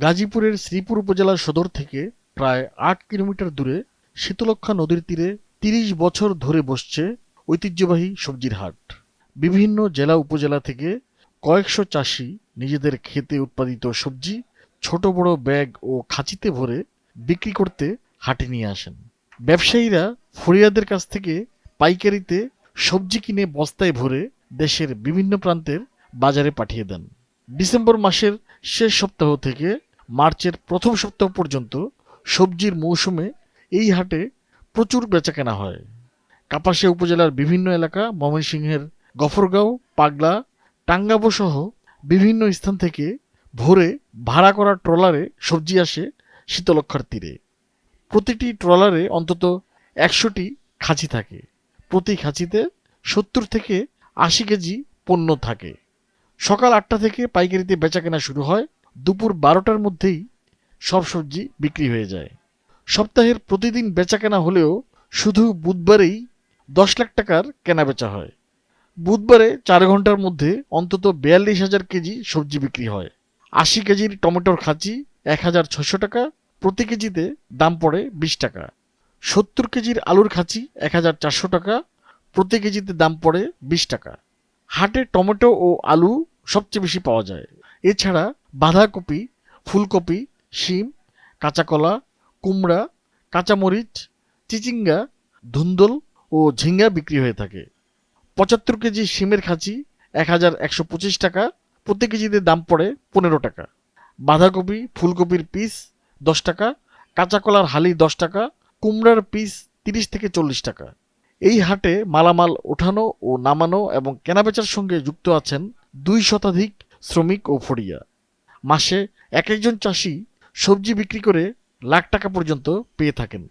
গাজীপুরের শ্রীপুর উপজেলা সদর থেকে প্রায় আট কিলোমিটার দূরে শীতলক্ষা নদীর তীরে তিরিশ বছর ধরে বসছে ঐতিহ্যবাহী সবজির হাট। বিভিন্ন জেলা উপজেলা থেকে কয়েকশো চাষি নিজেদের খেতে উৎপাদিত সবজি, ছোট বড় ব্যাগ ও খাঁচিতে ভরে বিক্রি করতে হাটে নিয়ে আসেন। ব্যবসায়ীরা ফরিয়াদের কাছ থেকে পাইকারিতে সবজি কিনে বস্তায় ভরে দেশের বিভিন্ন প্রান্তের বাজারে পাঠিয়ে দেন। ডিসেম্বর মাসের শেষ সপ্তাহ থেকে মার্চের প্রথম সপ্তাহ পর্যন্ত সবজির মৌসুমে এই হাটে প্রচুর বেচাকেনা হয়। কাপাসিয়া উপজেলার বিভিন্ন এলাকা, ময়মনসিংহের গফরগাঁও, পাগলা, টাঙ্গাবো সহ বিভিন্ন স্থান থেকে ভোরে ভাড়া করা ট্রলারে সবজি আসে শীতলক্ষার তীরে। প্রতিটি ট্রলারে অন্তত একশোটি খাঁচি থাকে। প্রতি খাঁচিতে সত্তর থেকে আশি কেজি পণ্য থাকে। সকাল আটটা থেকে পাইকারিতে বেচাকেনা শুরু হয়। দুপুর বারোটার মধ্যেই সব সবজি বিক্রি হয়ে যায়। সপ্তাহের প্রতিদিন বেচাকেনা হলেও শুধু বুধবারেই দশ লাখ টাকার কেনা বেচা হয়। বুধবারে চার ঘণ্টার মধ্যে অন্তত বিয়াল্লিশ হাজার কেজি সবজি বিক্রি হয়। আশি কেজির টমেটোর খাঁচি এক হাজার ছশো টাকা, প্রতি কেজিতে দাম পড়ে বিশ টাকা। সত্তর কেজির আলুর খাঁচি এক হাজার চারশো টাকা, প্রতি কেজিতে দাম পড়ে বিশ টাকা। হাটে টমেটো ও আলু সবচেয়ে বেশি পাওয়া যায়। এছাড়া বাঁধাকপি, ফুলকপি, শিম, কাঁচাকলা, কুমড়া, কাঁচামরিচ, চিচিঙ্গা, ধুন্দল ও ঝিঙ্গা বিক্রি হয়ে থাকে। পঁচাত্তর কেজি শিমের খাঁচি এক হাজার একশো পঁচিশ টাকা, প্রতি কেজিতে দাম পড়ে পনেরো টাকা। বাঁধাকপি, ফুলকপির পিস দশ টাকা কাঁচা কলার হালি দশ টাকা, কুমড়ার পিস তিরিশ থেকে চল্লিশ টাকা। এই হাটে মালামাল ওঠানো ও নামানো এবং কেনাবেচার সঙ্গে যুক্ত আছেন দুই শতাধিক শ্রমিক ও ফড়িয়া। মাসে এক একজন চাষি সবজি বিক্রি করে লাখ টাকা পর্যন্ত পেয়ে থাকেন।